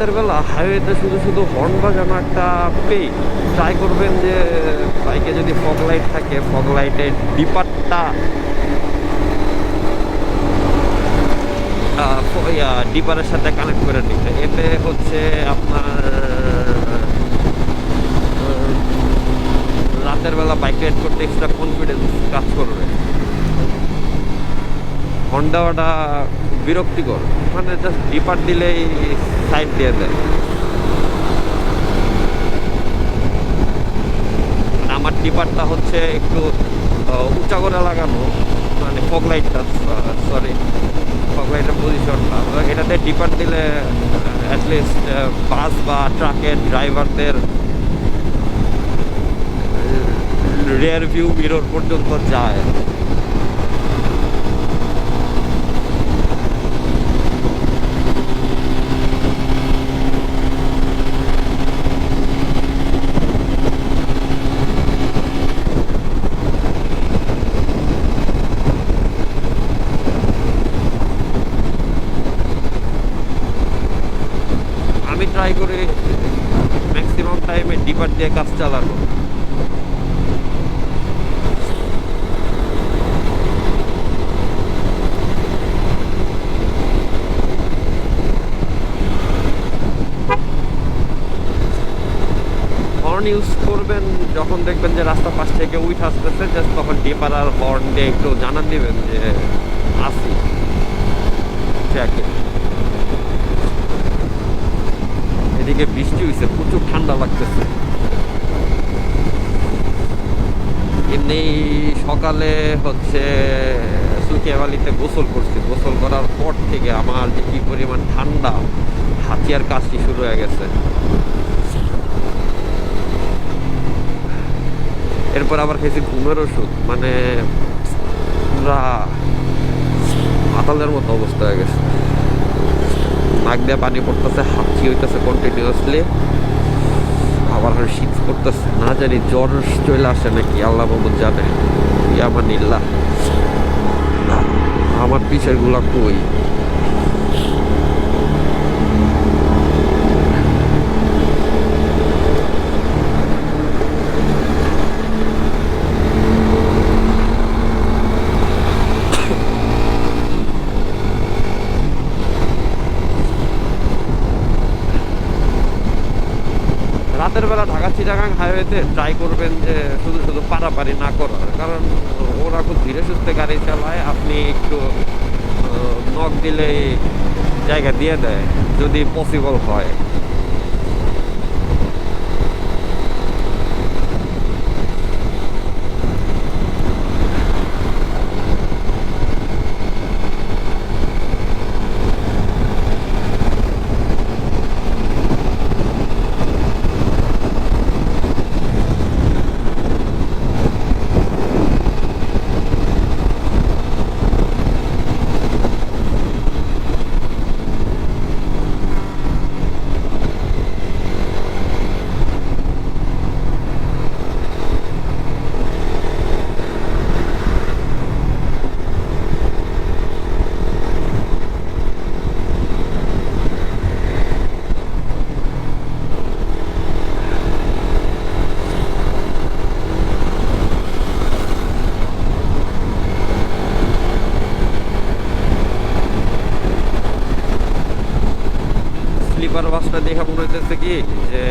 রাতের বেলা হাইওয়েতে শুধু শুধু হর্ন বাজানো একটা পেই। ট্রাই করবেন যে বাইকে যদি ফগ লাইট থাকে ফগ লাইটের ডিপারটা ডিপারের সাথে কানেক্ট করে নিতে। এতে হচ্ছে আপনার রাতের বেলা বাইক রাইড করতে এক্সট্রা কনফিডেন্স কাজ করবে। হর্ন দেওয়াটা বিরক্তিকর। মানে জাস্ট ডিপার দিলেই সাইড দিয়ে দেয়। আর আমার ডিপারটা হচ্ছে একটু উঁচা করে লাগানো মানে ফগ লাইটটা সরি ফগ লাইটের পজিশনটা এটাতে ডিপার দিলে অ্যাটলিস্ট বাস বা ট্রাকের ড্রাইভারদের রিয়ার ভিউ মিরর পর্যন্ত যায়। ট্রাই করি ম্যাক্সিমাম টাইমে ডিপার দিয়ে কাজ চালানো হর্ন ইউজ করবেন, যখন দেখবেন যে রাস্তা পাশ থেকে উইথ আসতেছে জাস্ট তখন ডিপার আর হর্ন দিয়ে একটু জানান দিবেন যে আসি। ট্র্যাকে এদিকে বৃষ্টি হয়েছে প্রচুর ঠান্ডা লাগতেছে। এমনি সকালে হচ্ছে সুকিয়াবালিতে গোসল করছি। গোসল করার পর থেকে আমার যে কি পরিমাণ ঠান্ডা, হাতিয়ার কাজটি শুরু হয়ে গেছে। এরপর আবার খেয়েছি ঘুমের ওষুধ মানে পুরা মতো অবস্থা হয়ে গেছে। নাক দিয়ে পানি পড়তেছে, হাঁচি হইতেছে কন্টিনিউয়াসলি আবার হয় শীত করতেছে না জানি, জ্বর চলে আসে নাকি, আল্লাহ বাবুর জানে। ইয়ামান ইল্লা আমার পিছেরগুলা কই? রাতের বেলা ঢাকা চিটাগাং হাইওয়েতে ট্রাই করবেন যে শুধু শুধু পারাপারি না করার। কারণ ওরা খুব ধীরে সুস্থে গাড়ি চালায়, আপনি একটু নখ দিলেই জায়গা দিয়ে দেয়, যদি পসিবল হয়। বাসটা দেখা মনে হইতেছে কি যে